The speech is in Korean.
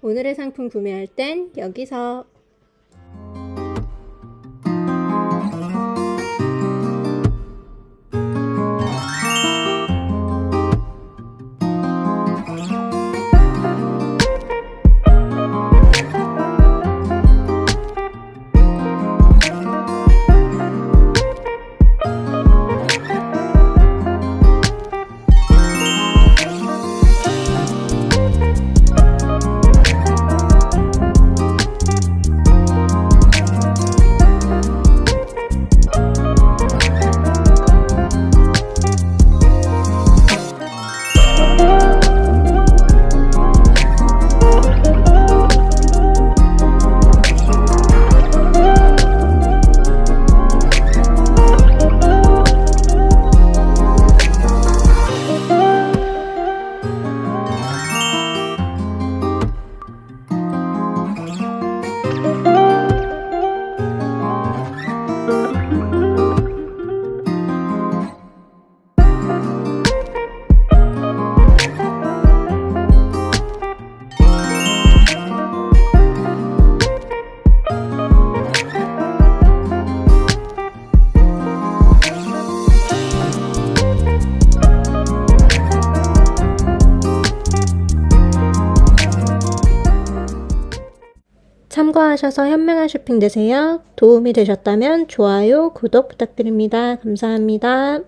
오늘의 상품 구매할 땐 여기서 참고하셔서 현명한 쇼핑 되세요. 도움이 되셨다면 좋아요, 구독 부탁드립니다. 감사합니다.